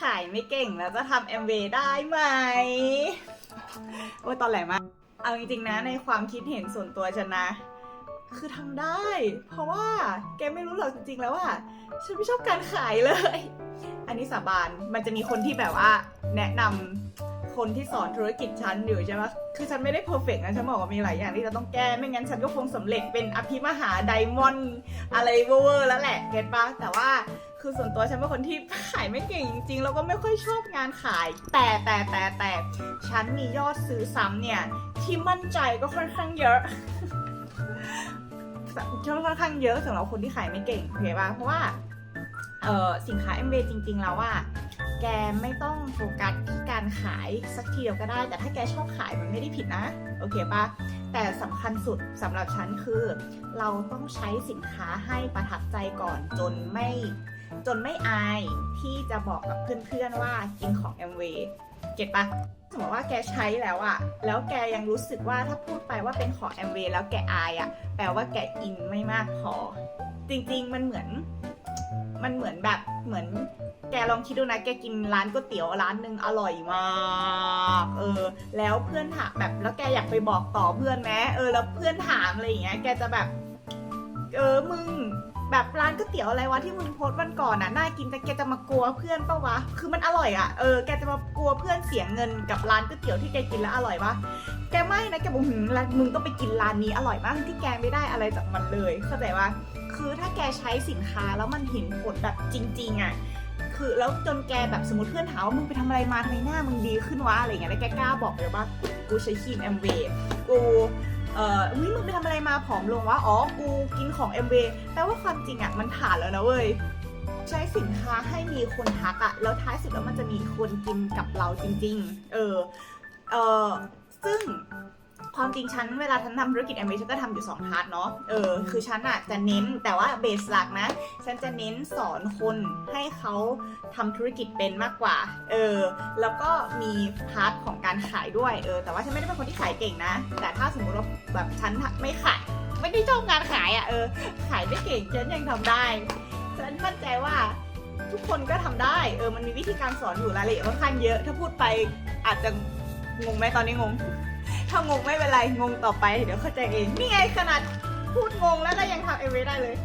ขายไม่เก่งแล้วจะทำ MV ได้ไหมโอ้ยตอนแหลมากเอาจริงๆนะในความคิดเห็นส่วนตัวฉันนะ คือทำได้ เพราะว่าแกไม่รู้หรอกจริงๆแล้วว่าฉันไม่ชอบการขายเลย อันนี้สาบานมันจะมีคนที่แบบว่า แนะนำคนที่สอนธุรกิจฉันอยู่ใช่ไหมคือฉันไม่ได้เพอร์เฟกต์นะฉันบอกว่ามีหลายอย่างที่จะต้องแก้ไม่งั้นฉันก็คงสำเร็จเป็นอภิมหาไดมอนด์อะไรเวอร์แล้วแหละเก็ตปะแต่ว่า คือส่วนตัวฉันเป็นคนที่ขายไม่เก่งจริงๆ แล้วก็ไม่ค่อยชอบงานขาย แต่แต่แต่แต่ฉันมียอดซื้อซ้ำเนี่ย ที่มั่นใจก็ค่อนข้างเยอะค่อนข้างเยอะสำหรับคนที่ขายไม่เก่งโอเคป่ะเพราะว่าเออสินค้า MV จริง ๆ แล้วว่าแกไม่ต้องโฟกัสที่การขายสักทีเดียวก็ได้ แต่ถ้าแกชอบขายมันไม่ได้ผิดนะ โอเคป่ะแต่สำคัญสุดสำหรับฉันคือ เราต้องใช้สินค้าให้ประทับใจก่อนจนไม่ จนไม่อายที่จะบอกกับเพื่อนๆว่ากินของ MV เก็ตปะสมมติว่าแกใช้แล้วอะแล้วแกยังรู้สึกว่าถ้าพูดไปว่าเป็นของ MV แล้วแกอายอะแปลว่าแกอินไม่มากพอ จริงๆมันเหมือน มันเหมือนแบบเหมือนแกลองคิดดูนะแกกินร้านก๋วยเตี๋ยวร้านหนึ่งอร่อยมากเออ แล้วเพื่อนถามแบบแล้วแกอยากไปบอกต่อเพื่อนไหมเออ แล้วเพื่อนถามอะไรอย่างเงี้ยแกจะแบบ เออมึงแบบร้านก๋วยเตี๋ยวอะไรวะที่มึงโพสต์วันก่อนน่ะน่ากินแต่แกจะมากลัวเพื่อนปะวะ คือมันอร่อยอะเออแกจะมากลัวเพื่อนเสียเงินกับร้านก๋วยเตี๋ยวที่แกกินแล้วอร่อยปะแกไม่นะแกบอกหืมร้านมึงต้องไปกินร้านนี้อร่อยมากที่แกไม่ได้อะไรจากมันเลยเข้าใจว่าคือถ้าแกใช้สินค้าแล้วมันเห็นผลแบบจริง ๆอะคือแล้วจนแกแบบสมมติเพื่อนถามว่ามึงไปทำอะไรมาทำไมหน้ามึงดีขึ้นวะอะไรอย่างเงี้ยแล้วแกกล้าบอกเลยว่ากูใช้ครีมแอมเวกู เอ่ออุ้ยมึงไปทำอะไรมาผอมลงวะ อ๋อ กูกินของ MV แปลว่าความจริงอะมันผ่านแล้วนะเว้ย ใช้สินค้าให้มีคนทักอะแล้วท้ายสุดแล้วมันจะมีคนกินกับเราจริง ๆ เออ เออซึ่ง ความจริงฉันเวลาฉันทำธุรกิจแอมเวฉันก็ทำอยู่2พาร์ทเนาะเออคือฉันอะจะเน้นแต่ว่าเบสหลักนะ ฉันจะเน้นสอนคนให้เขาทำธุรกิจเป็นมากกว่าเออแล้วก็มีพาร์ทของการขายด้วยเออแต่ว่าฉันไม่ได้เป็นคนที่ขายเก่งนะ แต่ถ้าสมมติว่าแบบฉันไม่ขายไม่ได้ชอบงานขายอะ่ะเออขายไม่เก่งฉันยังทำได้ฉันมั่นใจว่าทุกคนก็ทำได้ เออ มันมีวิธีการสอนอยู่รายละเอียดค่อนข้างเยอะ ถ้าพูดไปอาจจะงงไหมตอนนี้งง ถ้างงไม่เป็นไร งงต่อไป เดี๋ยวเข้าใจเอง นี่ไงขนาดพูดงงแล้วก็ยังทำเอเวได้เลย